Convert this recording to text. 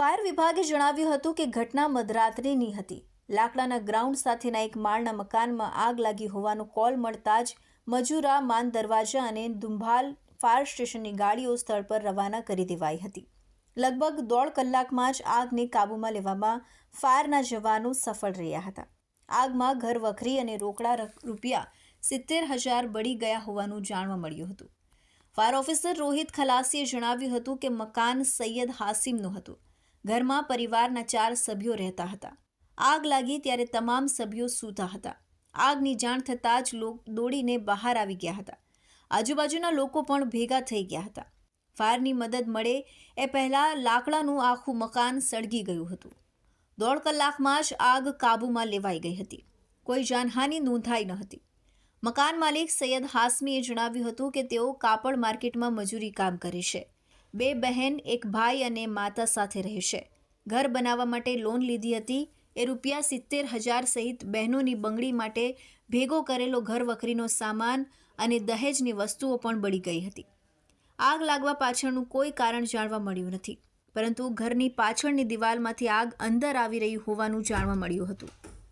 Fire વિભાગે જણાવ્યું હતું કે ઘટના મધરાત્રિની હતી. લાકડાના ગ્રાઉન્ડ સાથેના એક માળના મકાનમાં આગ લાગી હોવાનો કોલ મળતા જ મજૂરા, માન દરવાજા અને દુંભાલ ફાયર સ્ટેશનની ગાડીઓ સ્થળ પર રવાના કરી દેવાઈ હતી. લગભગ દોઢ કલાકમાં જ આગને કાબૂમાં લેવામાં ફાયરના જવાનો સફળ રહ્યા હતા. આગમાં ઘર વખરી અને રોકડા રૂપિયા સિત્તેર હજાર બળી ગયા હોવાનું જાણવા મળ્યું હતું. ફાયર ઓફિસર રોહિત ખલાસીએ જણાવ્યું હતું કે મકાન સૈયદ હાસિમનું હતું. ઘરમાં પરિવારના ચાર સભ્યો રહેતા હતા. આગ લાગી ત્યારે તમામ સભ્યો સૂતા હતા. આગની જાણ થતાં જ લોક દોડીને બહાર આવી ગયા હતા. આજુબાજુના લોકો પણ ભેગા થઈ ગયા હતા. ફાયરની મદદ મળે એ પહેલાં લાકડાનું આખું મકાન સળગી ગયું હતું. દોઢ કલાકમાં જ આગ કાબૂમાં લેવાઈ ગઈ હતી. કોઈ જાનહાનિ નોંધાઈ ન હતી. મકાન માલિક સૈયદ હાસમીએ જણાવ્યું હતું કે તેઓ કાપડ માર્કેટમાં મજૂરી કામ કરે છે. બે બહેન, એક ભાઈ અને માતા સાથે રહે છે ઘર બનાવવા માટે લોન લીધી હતી. એ રૂપિયા સિત્તેર હજાર સહિત બહેનોની બંગડી માટે ભેગો કરેલો ઘર વખરીનો સામાન અને દહેજની વસ્તુઓ પણ બળી ગઈ હતી. આગ લાગવા પાછળનું કોઈ કારણ જાણવા મળ્યું નથી. પરંતુ ઘરની પાછળની દિવાલમાંથી આગ અંદર આવી રહી હોવાનું જાણવા મળ્યું હતું.